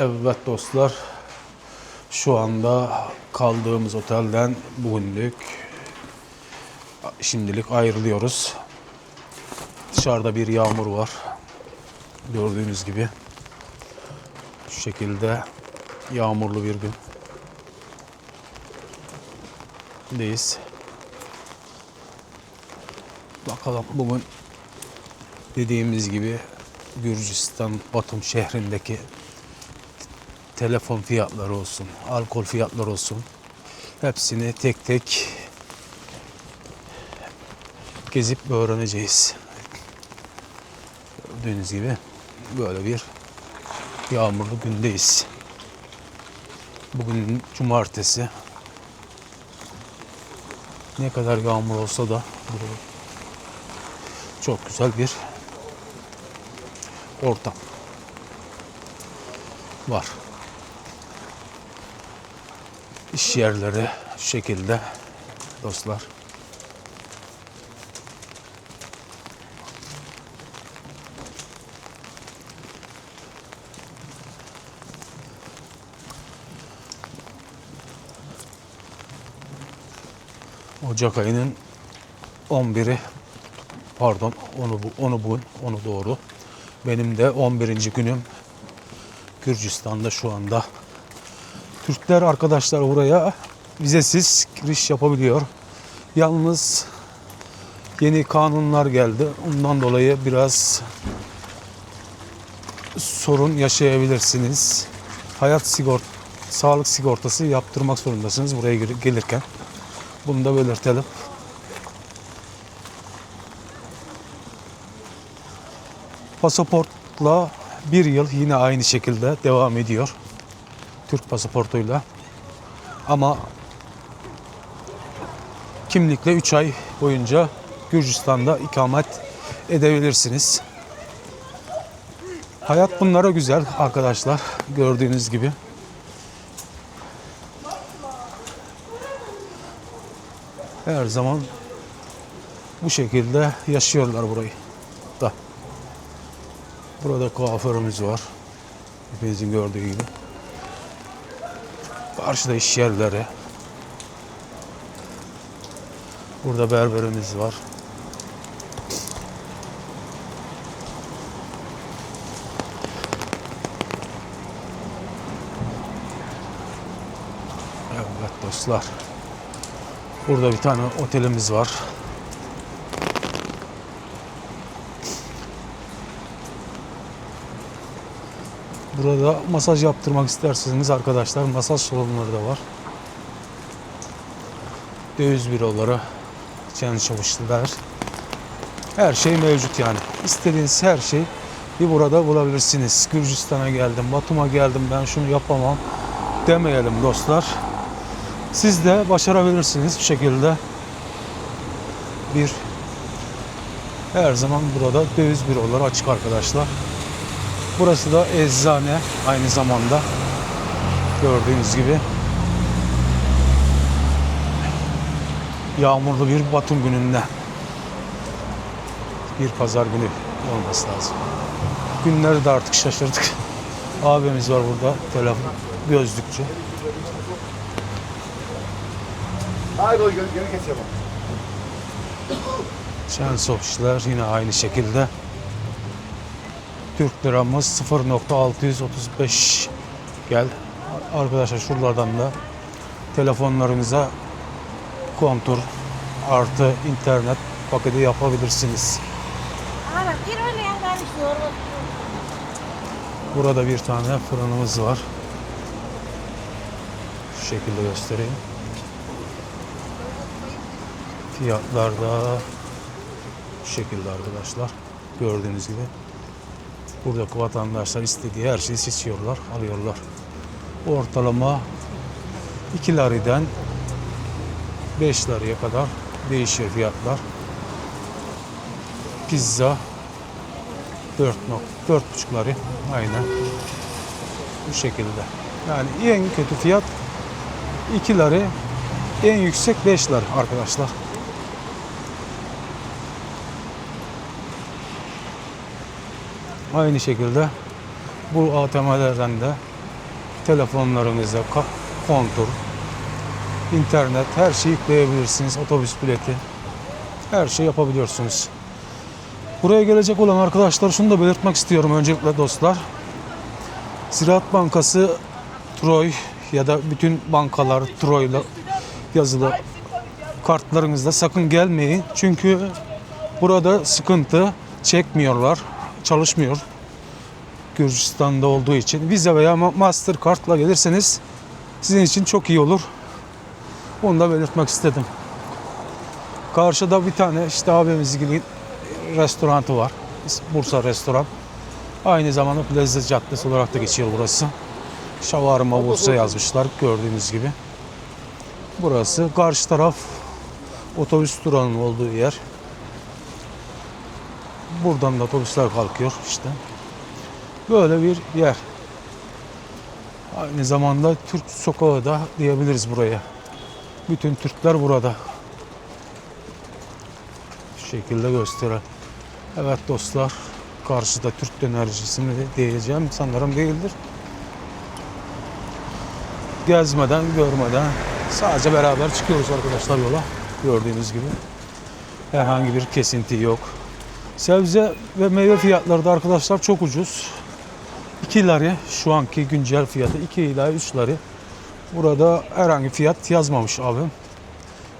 Evet dostlar, şu anda kaldığımız otelden bugünlük şimdilik ayrılıyoruz. Dışarıda bir yağmur var. Gördüğünüz gibi şu şekilde yağmurlu bir gün. Deyiz. Bakalım bugün dediğimiz gibi Gürcistan Batum şehrindeki telefon fiyatları olsun, alkol fiyatları olsun hepsini tek tek gezip öğreneceğiz. Gördüğünüz gibi böyle bir yağmurlu gündeyiz. Bugün cumartesi. Ne kadar yağmur olsa da çok güzel bir ortam var. İş yerleri şu şekilde dostlar. Ocak ayının 11'i pardon onu bu onu bu onu doğru. Benim de 11. günüm Gürcistan'da şu anda. Türkler arkadaşlar buraya vizesiz giriş yapabiliyor. Yalnız yeni kanunlar geldi. Ondan dolayı biraz sorun yaşayabilirsiniz. Hayat sigort sağlık sigortası yaptırmak zorundasınız buraya gel- gelirken. Bunu da belirtelim. Pasaportla bir yıl yine aynı şekilde devam ediyor. Türk pasaportuyla. Ama kimlikle 3 ay boyunca Gürcistan'da ikamet edebilirsiniz. Hayat bunlara güzel arkadaşlar. Gördüğünüz gibi. Her zaman bu şekilde yaşıyorlar burayı. Da. Burada kuaförümüz var. Hepinizin gördüğü gibi. Karşıda iş yerleri. Burada berberimiz var. Evet dostlar. Burada bir tane otelimiz var. Burada masaj yaptırmak isterseniz arkadaşlar masaj salonları da var. Döviz büroları, çen çavuşlar. Her şey mevcut yani. İstediğiniz her şey bir burada bulabilirsiniz. Gürcistan'a geldim, Batum'a geldim ben şunu yapamam demeyelim dostlar. Siz de başarabilirsiniz bu şekilde. Bir her zaman burada döviz büroları açık arkadaşlar. Burası da eczane aynı zamanda gördüğünüz gibi. Yağmurlu bir Batum gününde. Bir pazar günü olması lazım. Günleri de artık şaşırdık. Abimiz var burada telefon gözlükçü. Hayır o gö geri kesiyor bak. Çen sopçular yine aynı şekilde. Türk liramız 0.635 gel. Arkadaşlar şuralardan da telefonlarınıza kontur artı internet paketi yapabilirsiniz. Burada bir tane fırınımız var. Şu şekilde göstereyim. Fiyatlar da şu şekilde arkadaşlar. Gördüğünüz gibi. Buradaki vatandaşlar istediği her şeyi seçiyorlar, alıyorlar. Ortalama 2 liriden 5 liraya kadar değişiyor fiyatlar. Pizza 4 nok 4 buçukları aynen bu şekilde. Yani en kötü fiyat 2 lira, en yüksek 5 lira arkadaşlar. Aynı şekilde bu ATM'lerden de telefonlarınıza kontur, internet her şeyi yükleyebilirsiniz. Otobüs bileti. Her şey yapabiliyorsunuz. Buraya gelecek olan arkadaşlar şunu da belirtmek istiyorum öncelikle dostlar. Ziraat Bankası Troy ya da bütün bankalar Troy'la yazılı kartlarınızda sakın gelmeyin. Çünkü burada sıkıntı çekmiyorlar. Çalışmıyor. Gürcistan'da olduğu için. Visa veya Ma- Mastercard'la gelirseniz sizin için çok iyi olur. Onu da belirtmek istedim. Karşıda bir tane işte abimizin restoranı var. Bursa Restoran. Aynı zamanda Plaza Caddesi olarak da geçiyor burası. Şavarma Bursa yazmışlar gördüğünüz gibi. Burası karşı taraf otobüs durağının olduğu yer. Buradan da otobüsler kalkıyor işte. Böyle bir yer. Aynı zamanda Türk sokağı da diyebiliriz buraya. Bütün Türkler burada. Şu şekilde gösteren. Evet dostlar. Karşıda Türk dönercisini de diyeceğim. Sanırım değildir. Gezmeden, görmeden sadece beraber çıkıyoruz arkadaşlar yola. Gördüğünüz gibi. Herhangi bir kesinti yok. Sebze ve meyve fiyatları da arkadaşlar çok ucuz. 2 lari şu anki güncel fiyatı 2 ila 3 lari. Burada herhangi fiyat yazmamış abim.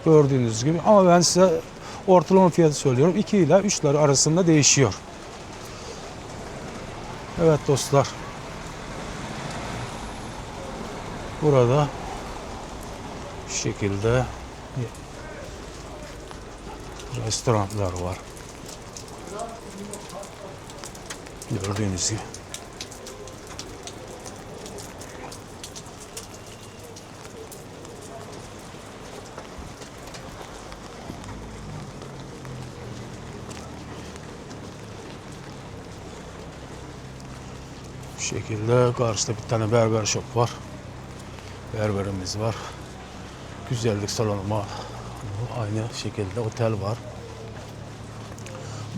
Gördüğünüz gibi ama ben size ortalama fiyatı söylüyorum. 2 ila 3 lira arasında değişiyor. Evet dostlar. Burada şekilde restoranlar var. Gördüğünüz gibi. Bu şekilde karşıda bir tane berber shop var. Berberimiz var. Güzellik salonu var. Aynı şekilde otel var.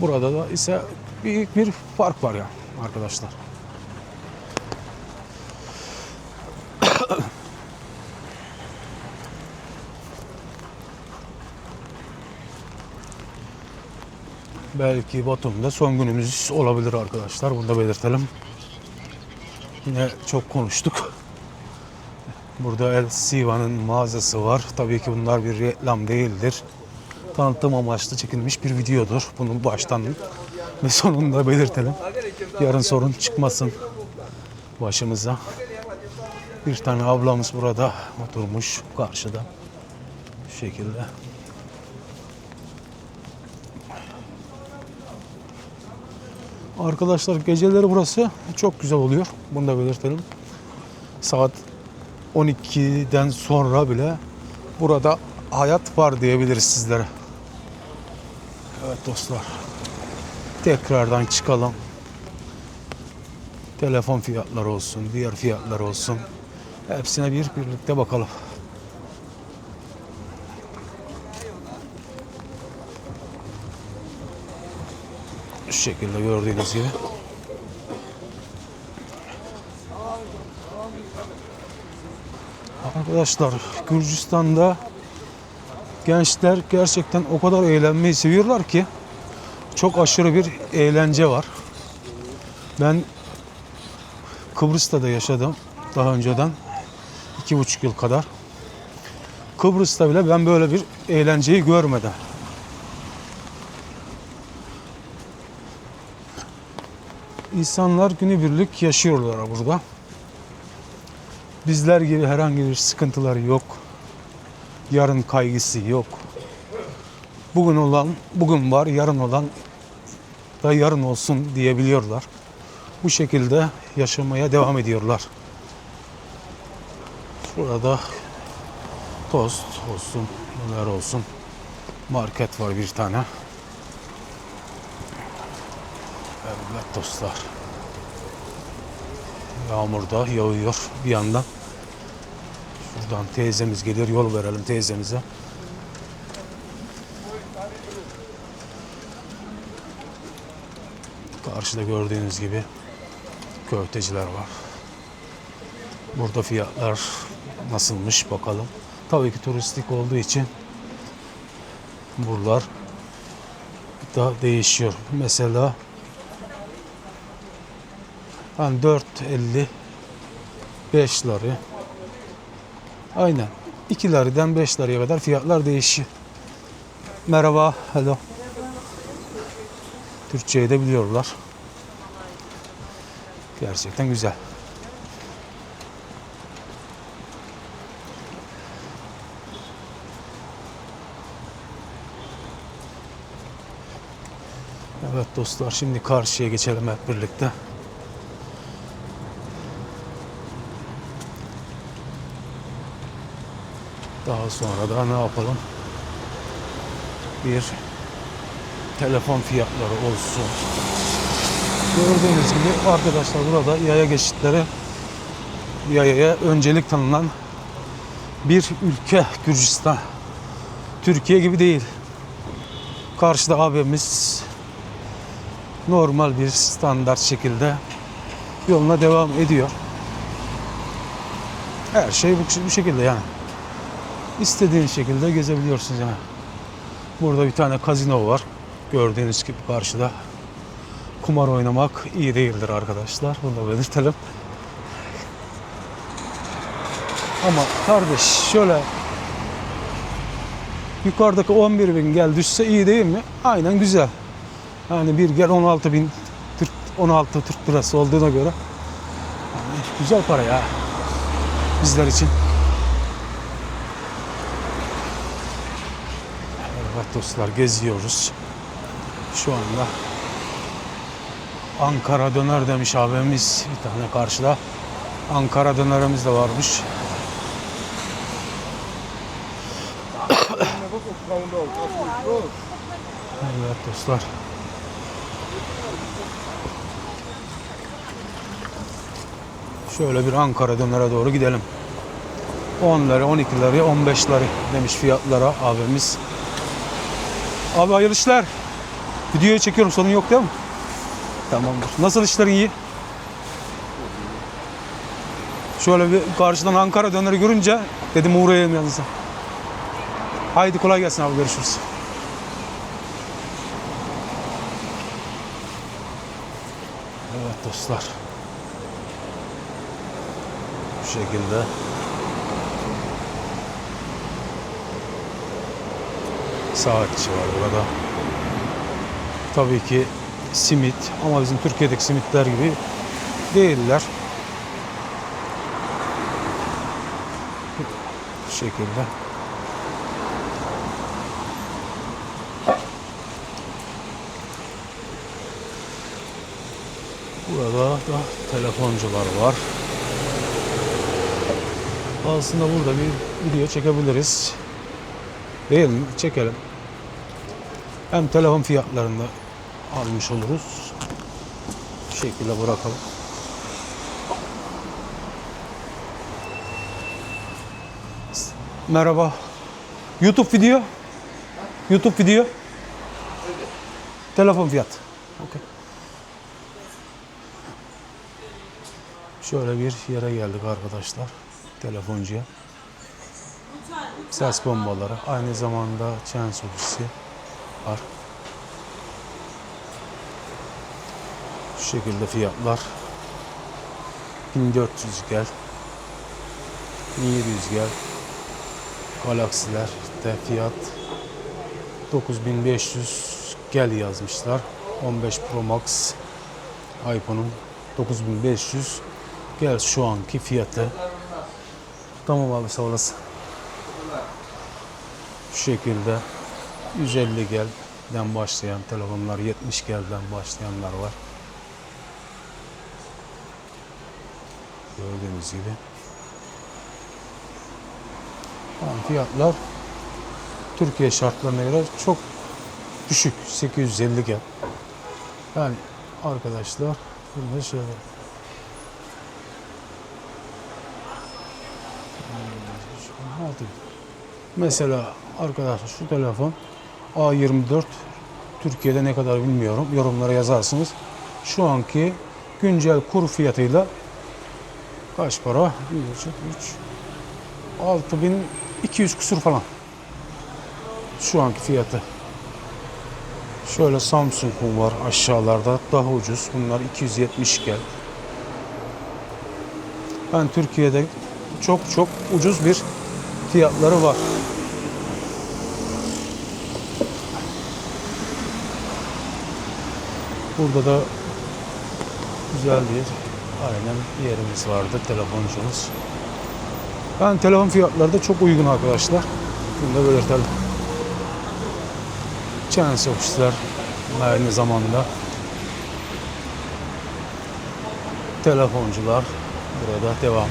Burada da ise büyük bir fark var ya arkadaşlar. Belki Batum'da son günümüz olabilir arkadaşlar. Bunu da belirtelim. Yine çok konuştuk. Burada El Siva'nın mağazası var. Tabii ki bunlar bir reklam değildir. Tanıtım amaçlı çekilmiş bir videodur. Bunu baştan ve sonunda belirtelim. Yarın sorun çıkmasın başımıza. Bir tane ablamız burada oturmuş karşıda. Şu şekilde. Arkadaşlar geceleri burası çok güzel oluyor. Bunu da belirtelim. Saat 12'den sonra bile burada hayat var diyebiliriz sizlere. Evet dostlar. Tekrardan çıkalım. Telefon fiyatları olsun, diğer fiyatlar olsun. Hepsine bir birlikte bakalım. Şu şekilde gördüğünüz gibi. Arkadaşlar Gürcistan'da gençler gerçekten o kadar eğlenmeyi seviyorlar ki çok aşırı bir eğlence var. Ben Kıbrıs'ta da yaşadım daha önceden. iki buçuk yıl kadar. Kıbrıs'ta bile ben böyle bir eğlenceyi görmedim. İnsanlar günübirlik yaşıyorlar burada. Bizler gibi herhangi bir sıkıntıları yok. Yarın kaygısı yok. Bugün olan bugün var, yarın olan da yarın olsun diyebiliyorlar. Bu şekilde yaşamaya devam ediyorlar. Burada tost olsun, neler olsun. Market var bir tane. Evet dostlar. Yağmur da yağıyor bir yandan. Şuradan teyzemiz gelir yol verelim teyzemize. Karşıda gördüğünüz gibi köfteciler var. Burada fiyatlar nasılmış bakalım. Tabii ki turistik olduğu için buralar da değişiyor. Mesela hani 4.50 5 lira aynen 2 liradan 5 liraya kadar fiyatlar değişiyor. Merhaba, hello. Türkçeyi de biliyorlar. Gerçekten güzel. Evet dostlar şimdi karşıya geçelim hep birlikte. Daha sonra da ne yapalım? Bir telefon fiyatları olsun. Gördüğünüz gibi arkadaşlar burada yaya geçitleri yayaya öncelik tanınan bir ülke Gürcistan. Türkiye gibi değil. Karşıda abimiz normal bir standart şekilde yoluna devam ediyor. Her şey bu, şekilde yani. İstediğin şekilde gezebiliyorsunuz yani. Burada bir tane kazino var. Gördüğünüz gibi karşıda. Kumar oynamak iyi değildir arkadaşlar. Bunu da belirtelim. Ama kardeş şöyle yukarıdaki 11 bin gel düşse iyi değil mi? Aynen güzel. Yani bir gel 16 bin Türk, 16 Türk lirası olduğuna göre yani güzel para ya bizler için. Dostlar geziyoruz. Şu anda Ankara döner demiş abimiz bir tane karşıda. Ankara dönerimiz de varmış. Evet dostlar. Şöyle bir Ankara dönere doğru gidelim. 10'ları, 12'leri, 15'leri demiş fiyatlara abimiz. Abi hayırlı işler. Videoyu çekiyorum sorun yok değil mi? Tamamdır. Nasıl işlerin iyi? Şöyle bir karşıdan Ankara döneri görünce dedim uğrayayım yanınıza. Haydi kolay gelsin abi görüşürüz. Evet dostlar. Bu şekilde. Saatçi var burada. Tabii ki simit ama bizim Türkiye'deki simitler gibi değiller. Bu şekilde. Burada da telefoncular var. Aslında burada bir video çekebiliriz. Değil mi? Çekelim. Hem telefon fiyatlarını almış oluruz. Bu şekilde bırakalım. Merhaba. YouTube video. YouTube video. Telefon fiyat. Okey. Şöyle bir yere geldik arkadaşlar. Telefoncuya. Ses bombaları. Aynı zamanda çen sürüsü var. Şu şekilde fiyatlar. 1400 gel. 1700 gel. Galaksiler de fiyat 9500 gel yazmışlar. 15 Pro Max iPhone'un 9500 gel şu anki fiyatı. Tamam abi sağ olasın. Şu şekilde 150 gelden başlayan telefonlar 70 gelden başlayanlar var. Gördüğünüz gibi. Yani fiyatlar Türkiye şartlarına göre çok düşük. 850 gel. Yani arkadaşlar bunu şöyle. Mesela arkadaşlar şu telefon A24 Türkiye'de ne kadar bilmiyorum. Yorumlara yazarsınız. Şu anki güncel kur fiyatıyla Kaç para? 1,5, 3, 6200 kusur falan. Şu anki fiyatı. Şöyle Samsung'um var aşağılarda daha ucuz. Bunlar 270 gel. Ben Türkiye'de çok çok ucuz bir fiyatları var. Burada da güzel bir aynen bir yerimiz vardı telefoncumuz. Ben telefon fiyatları da çok uygun arkadaşlar. Bunu da belirtelim. Chance ofisler aynı zamanda telefoncular burada devam.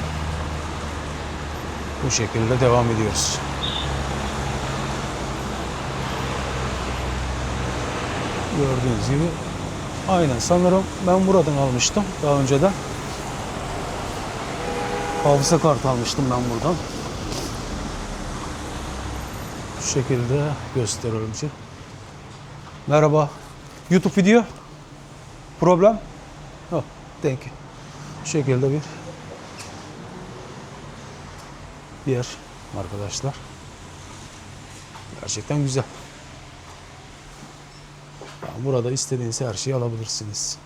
Bu şekilde devam ediyoruz. Gördüğünüz gibi aynen sanırım ben buradan almıştım daha önceden. Hafıza kartı almıştım ben buradan. Şu şekilde gösteriyorum size. Merhaba. YouTube video. Problem? Oh, thank you. Bu şekilde bir yer arkadaşlar. Gerçekten güzel. Burada istediğiniz her şeyi alabilirsiniz.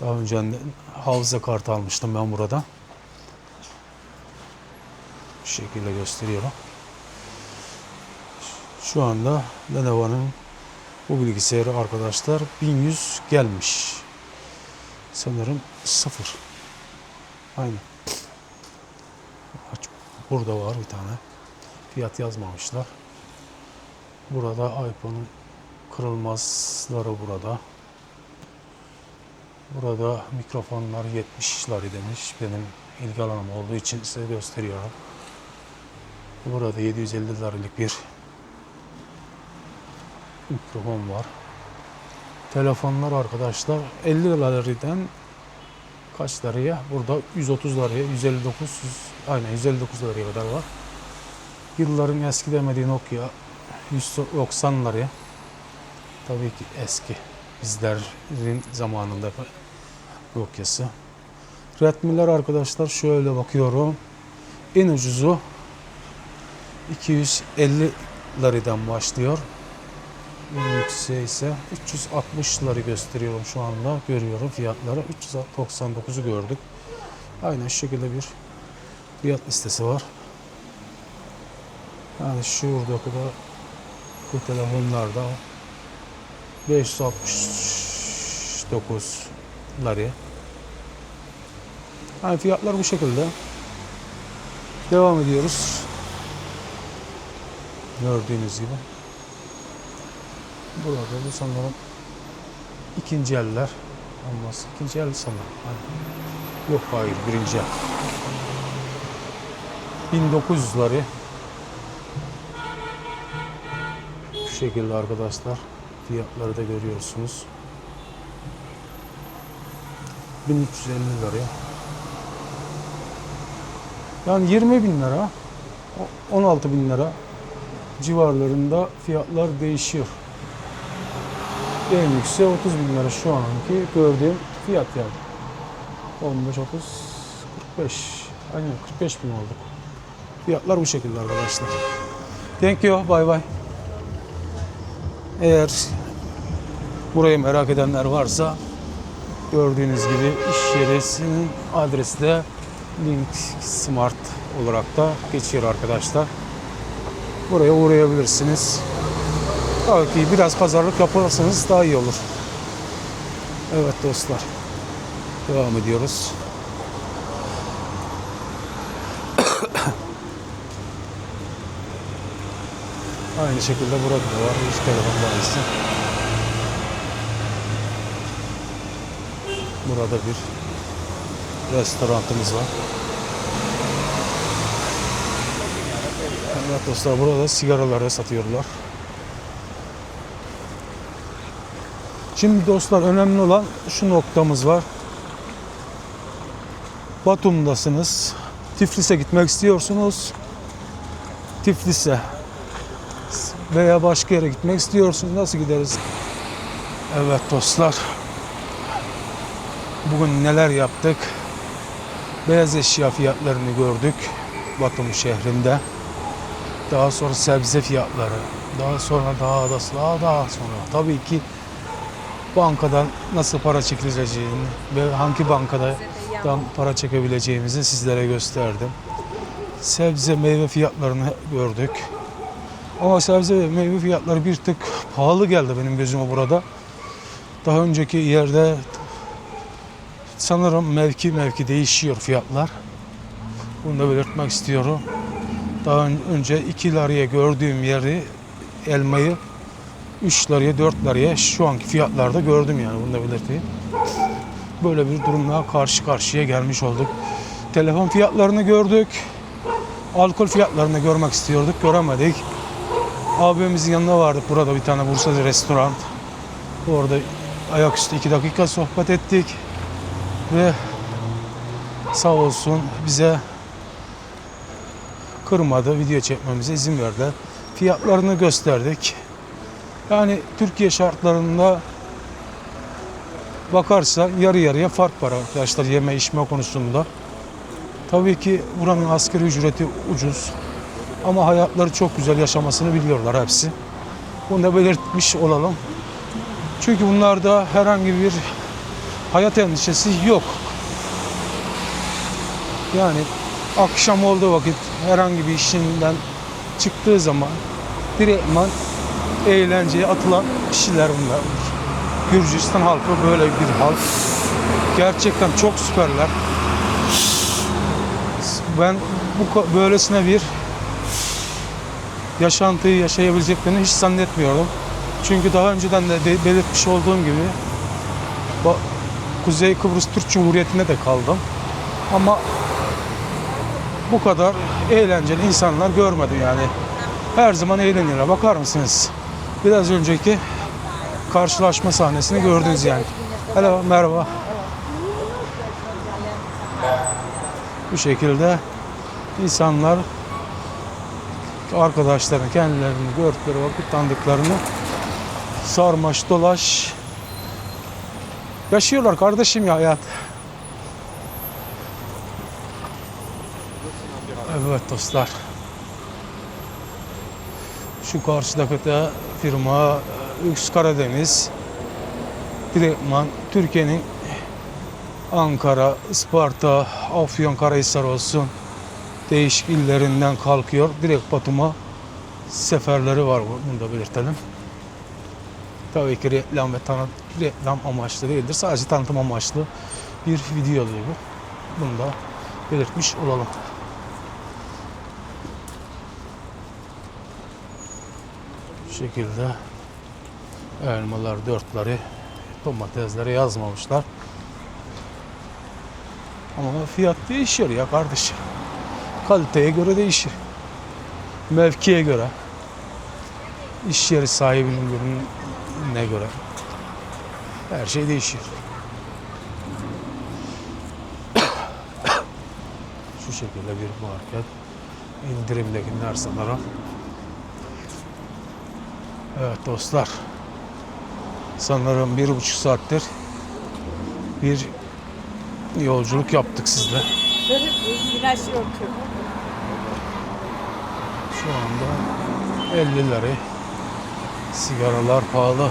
Daha önce hafıza kartı almıştım ben burada. Bu şekilde gösteriyorum. Şu anda Lenovo'nun bu bilgisayarı arkadaşlar 1100 gelmiş. Sanırım sıfır. Aynen. Burada var bir tane. Fiyat yazmamışlar. Burada iPhone'un kırılmazları burada. Burada mikrofonlar 70'leri demiş. Benim ilgi alanım olduğu için size gösteriyorum. Burada 750 liralık bir mikrofon var. Telefonlar arkadaşlar 50 liradan kaç liraya? Burada 130 liraya, 159, 100, aynen 159 liraya kadar var. Yılların eski demediği Nokia 190 liraya. Tabii ki eski. Bizlerin zamanında Nokia'sı. Redmi'ler arkadaşlar şöyle bakıyorum. En ucuzu 250 liradan başlıyor. En yükseği ise 360'ları gösteriyorum şu anda. Görüyorum fiyatları. 399'u gördük. Aynen şekilde bir fiyat listesi var. Yani şurada kadar bu telefonlarda 569 liraya. Yani fiyatlar bu şekilde. Devam ediyoruz. Gördüğünüz gibi. Burada da sanırım ikinci eller olmaz. İkinci el sanırım. Aynen. Yok hayır birinci el. 1900'leri şu şekilde arkadaşlar fiyatları da görüyorsunuz. 1350 liraya. Yani 20 bin lira, o- 16 bin lira civarlarında fiyatlar değişiyor. En yükseği 30 bin lira şu anki gördüğüm fiyat yani. 15, 30, 45. Aynen 45 bin oldu. Fiyatlar bu şekilde arkadaşlar. Thank you. Bye bye. Eğer burayı merak edenler varsa gördüğünüz gibi iş yerisinin adresi de Link Smart olarak da geçiyor arkadaşlar. Buraya uğrayabilirsiniz. Tabii ki biraz pazarlık yaparsanız daha iyi olur. Evet dostlar. Devam ediyoruz. Aynı şekilde burada da var. Hiç telefon bayisi. Burada bir restoranımız var. Evet dostlar burada sigaraları satıyorlar. Şimdi dostlar önemli olan şu noktamız var. Batum'dasınız. Tiflis'e gitmek istiyorsunuz. Tiflis'e veya başka yere gitmek istiyorsunuz. Nasıl gideriz? Evet dostlar. Bugün neler yaptık? Beyaz eşya fiyatlarını gördük Batum şehrinde. Daha sonra sebze fiyatları. Daha sonra daha da daha daha sonra. Tabii ki bankadan nasıl para çekileceğini ve hangi bankada para çekebileceğimizi sizlere gösterdim. Sebze meyve fiyatlarını gördük. Ama sebze ve meyve fiyatları bir tık pahalı geldi benim gözüme burada. Daha önceki yerde sanırım mevki mevki değişiyor fiyatlar. Bunu da belirtmek istiyorum. Daha ön- önce 2 liraya gördüğüm yeri elmayı 3 liraya 4 liraya şu anki fiyatlarda gördüm yani bunu da belirteyim. Böyle bir durumla karşı karşıya gelmiş olduk. Telefon fiyatlarını gördük. Alkol fiyatlarını görmek istiyorduk, göremedik. Abimizin yanına vardık. Burada bir tane Bursa'da restoran. Orada ayaküstü iki dakika sohbet ettik. Ve sağ olsun bize kırmadı. Video çekmemize izin verdi. Fiyatlarını gösterdik. Yani Türkiye şartlarında bakarsa yarı yarıya fark var arkadaşlar yeme içme konusunda. Tabii ki buranın asgari ücreti ucuz. Ama hayatları çok güzel yaşamasını biliyorlar hepsi. Bunu da belirtmiş olalım. Çünkü bunlarda herhangi bir hayat endişesi yok. Yani akşam olduğu vakit herhangi bir işinden çıktığı zaman direktman eğlenceye atılan kişiler bunlar. Gürcistan halkı böyle bir halk. Gerçekten çok süperler. Ben bu böylesine bir yaşantıyı yaşayabileceklerini hiç zannetmiyordum. Çünkü daha önceden de belirtmiş olduğum gibi Kuzey Kıbrıs Türk Cumhuriyeti'nde de kaldım. Ama bu kadar eğlenceli insanlar görmedim yani. Her zaman eğleniyorlar. Bakar mısınız? Biraz önceki karşılaşma sahnesini gördünüz yani. Hello, merhaba. Bu şekilde insanlar arkadaşlarını, kendilerini gördükleri vakit tanıdıklarını sarmaş dolaş yaşıyorlar kardeşim ya hayat. Evet dostlar. Şu karşıdaki de firma Lüks Karadeniz direktman Türkiye'nin Ankara, Isparta, Afyonkarahisar olsun değişik illerinden kalkıyor. Direkt Batum'a seferleri var bunu da belirtelim. Tabii ki reklam ve tanıt reklam amaçlı değildir. Sadece tanıtım amaçlı bir video oluyor bu. Bunu da belirtmiş olalım. Bu şekilde elmalar dörtleri domatesleri yazmamışlar. Ama fiyat değişiyor ya kardeşim. Kaliteye göre değişir. Mevkiye göre. iş yeri sahibinin ne göre. Her şey değişir. Şu şekilde bir market. İndirimdekiler sanırım. Evet dostlar. Sanırım bir buçuk saattir bir yolculuk yaptık sizle. Güneş yok. Şu anda 50 lira. Sigaralar pahalı.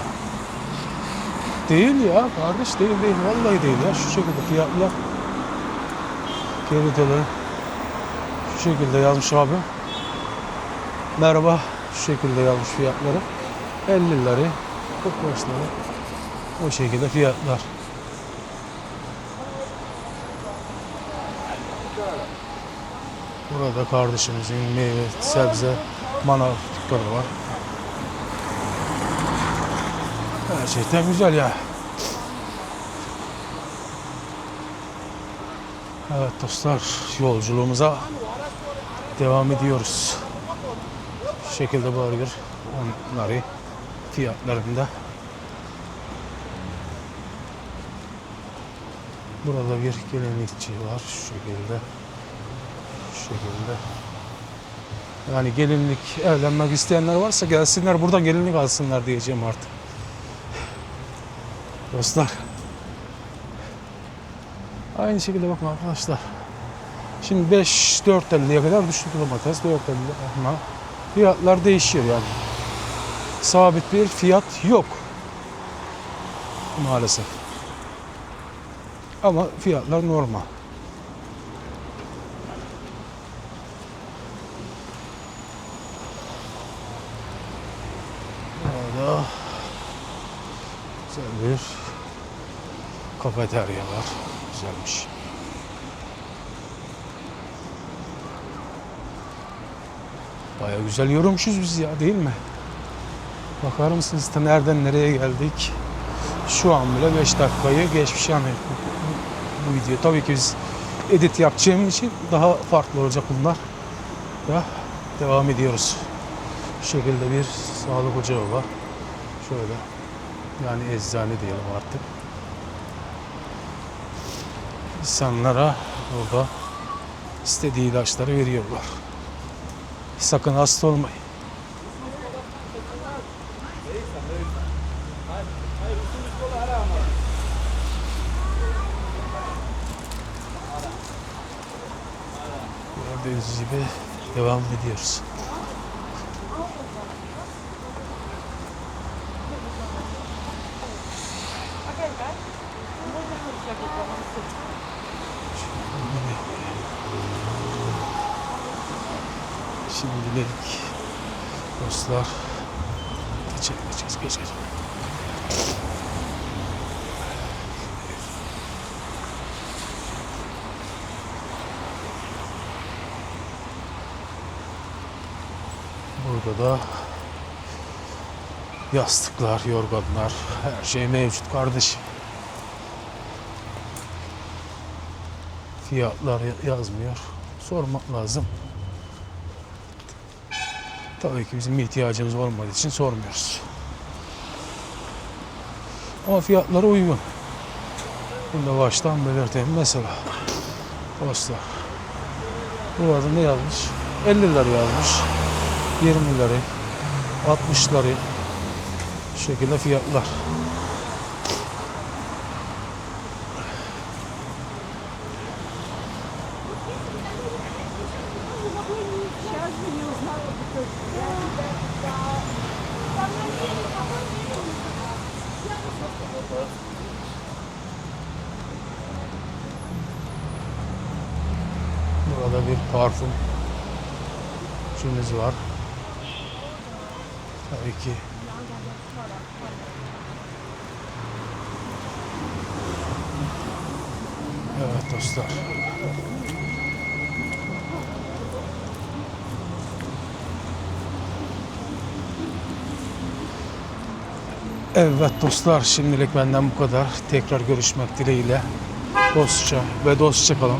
Değil ya kardeş değil değil. Vallahi değil ya. Şu şekilde fiyatlar. Geriteleri. Şu şekilde yazmış abi. Merhaba. Şu şekilde yazmış fiyatları. 50 lira. 45 lira. O şekilde fiyatlar. Burada kardeşimizin meyve, sebze, manav dükkanı var. Her şeyden güzel ya. Evet dostlar yolculuğumuza devam ediyoruz. Şu şekilde burger onları fiyatlarında. Burada bir gelinlikçi var şu şekilde. Şu şekilde. Yani gelinlik evlenmek isteyenler varsa gelsinler buradan gelinlik alsınlar diyeceğim artık. Dostlar. Aynı şekilde bakın arkadaşlar. Şimdi 5 4.50'ye kadar düştü domates 4.50 ama fiyatlar değişiyor yani. Sabit bir fiyat yok. Maalesef. Ama fiyatlar normal. Burada güzel bir kafeterya var. Güzelmiş. Baya güzel yorumuşuz biz ya değil mi? Bakar mısınız ta nereden nereye geldik? Şu an bile 5 dakikayı geçmiş yani bu video. Tabii ki biz edit yapacağım için daha farklı olacak bunlar. Ya devam ediyoruz. Bu şekilde bir sağlık ocağı var. Şöyle yani eczane diyelim artık. İnsanlara burada istediği ilaçları veriyorlar. Sakın hasta olmayın. Gördüğünüz gibi devam ediyoruz. Şimdilik dostlar geçelim geçeceğiz geçeceğiz. Burada da yastıklar, yorganlar, her şey mevcut kardeşim. Fiyatlar yazmıyor. Sormak lazım. Tabii ki bizim ihtiyacımız olmadığı için sormuyoruz. Ama fiyatları uygun. Bunu da baştan belirteyim. Mesela dostlar. Burada ne yazmış? 50 lira yazmış. 20 lira. 60 lira. Bu şekilde fiyatlar. Burada bir parfüm şunuz var. Tabii ki Evet dostlar. Evet dostlar şimdilik benden bu kadar. Tekrar görüşmek dileğiyle. Dostça ve dostça kalın.